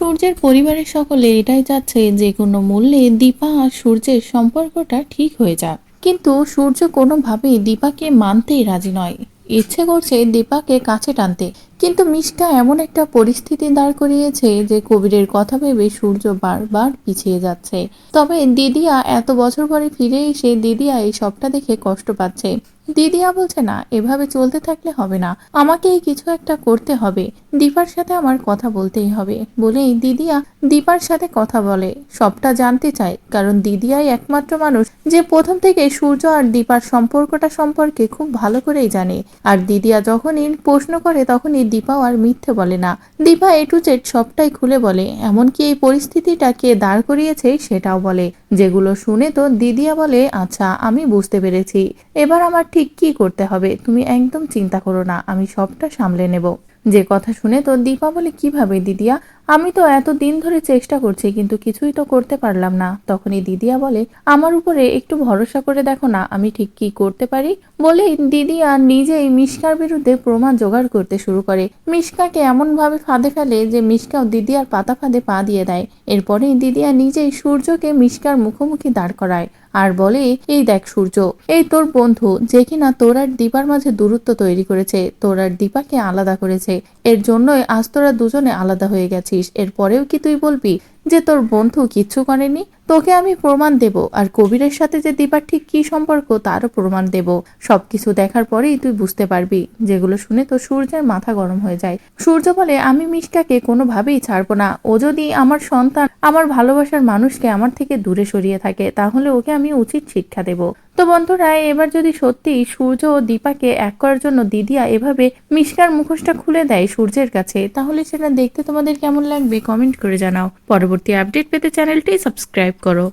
সূর্যের পরিবারের সকলে এটাই চাচ্ছে যে কোনো মূল্যে দীপা আর সূর্যের সম্পর্কটা ঠিক হয়ে যাক। কিন্তু সূর্য কোনোভাবেই দীপাকে মানতেই রাজি নয়। ইচ্ছে করছে দীপাকে কাছে টানতে। কিন্তু মিষ্টা এমন একটা পরিস্থিতি দাঁড় করিয়েছে যে কবিরের কথা ভেবে সূর্য বারবার পিছিয়ে যাচ্ছে। তবে দিদিয়া এত বছর পরে ফিরে এসে দিদিয়া এই সবটা দেখে কষ্ট পাচ্ছে। দিদিয়া বলছে, না, এভাবে চলতে থাকলে হবে না। আমাকেই কিছু একটা করতে হবে। দীপার সাথে আমার কথা বলতেই হবে। বলেই দিদিয়া দীপার সাথে কথা বলে। সবটা জানতে চায়, কারণ দিদিয়াই একমাত্র মানুষ যে প্রথম থেকে সূর্য আর দীপার সম্পর্কটা সম্পর্কে খুব ভালো করেই জানে। আর দিদিয়া যখনই প্রশ্ন করে, তখনই দীপাও আর মিথ্যে বলে না। দীপা এ টু জেড সবটাই খুলে বলে, এমনকি এই পরিস্থিতিটা কে দাঁড় করিয়েছে সেটাও বলে। যেগুলো শুনে তো দিদিয়া বলে আচ্ছা আমি বুঝতে পেরেছি। এবার আমার ঠিক কি করতে হবে? তুমি একদম চিন্তা করো না, আমি সবটা সামলে নেব। যে কথা শুনে তো দীপা বলে, কীভাবে দিদিয়া? আমি তো এত দিন ধরে চেষ্টা করছি, কিন্তু কিছুই তো করতে পারলাম না। তখনই দিদিয়া বলে, আমার উপরে একটু ভরসা করে দেখো না, আমি ঠিক কি করতে পারি? বলে দিদিয়া নিজেই মিশকার বিরুদ্ধে প্রমাণ জোগাড় করতে শুরু করে। মিশকাকে এমন ভাবে ফাঁদে ফেলে যে মিশকাও দিদিয়ার পাতা ফাঁদে পা দিয়ে দেয়। এরপরেই দিদিয়া নিজেই সূর্যকে মিশকার মুখোমুখি দাঁড় করায়। আর বলে, এই দেখ সূর্য, এই তোর বন্ধু যে কিনা তোর আর দীপার মাঝে দূরত্ব তৈরি করেছে, তোর আর দীপাকে আলাদা করেছে। এর জন্যই আজ তোরা দুজনে আলাদা হয়ে গেছিস। এরপরেও কি তুই বলবি যে তোর বন্ধু কিচ্ছু করেনি? তোকে আমি প্রমাণ দেব, আর কবিরের সাথে যে দীপার ঠিক কি সম্পর্ক তারও প্রমাণ দেব। সবকিছু দেখার পরেই তুই বুঝতে পারবি, যেগুলো শুনে তো সূর্যের মাথা গরম হয়ে যায়। সূর্য বলে, আমি মিষ্টাকে কোনোভাবেই ছাড়বো না। ও যদি আমার সন্তান, আমার ভালোবাসার মানুষকে আমার থেকে দূরে সরিয়ে থাকে, তাহলে ওকে আমি উচিত শিক্ষা দেব। তো বন্ধুরা এবার যদি সত্যি সূর্য ও দীপাকে এক করার জন্য দিদিয়া এভাবে মিষ্কার মুখোশটা খুলে দেয় সূর্যের কাছে, তাহলে সেটা দেখতে তোমাদের কেমন লাগবে? কমেন্ট করে জানাও। পরবর্তী আপডেট পেতে চ্যানেলটি সাবস্ক্রাইব করো।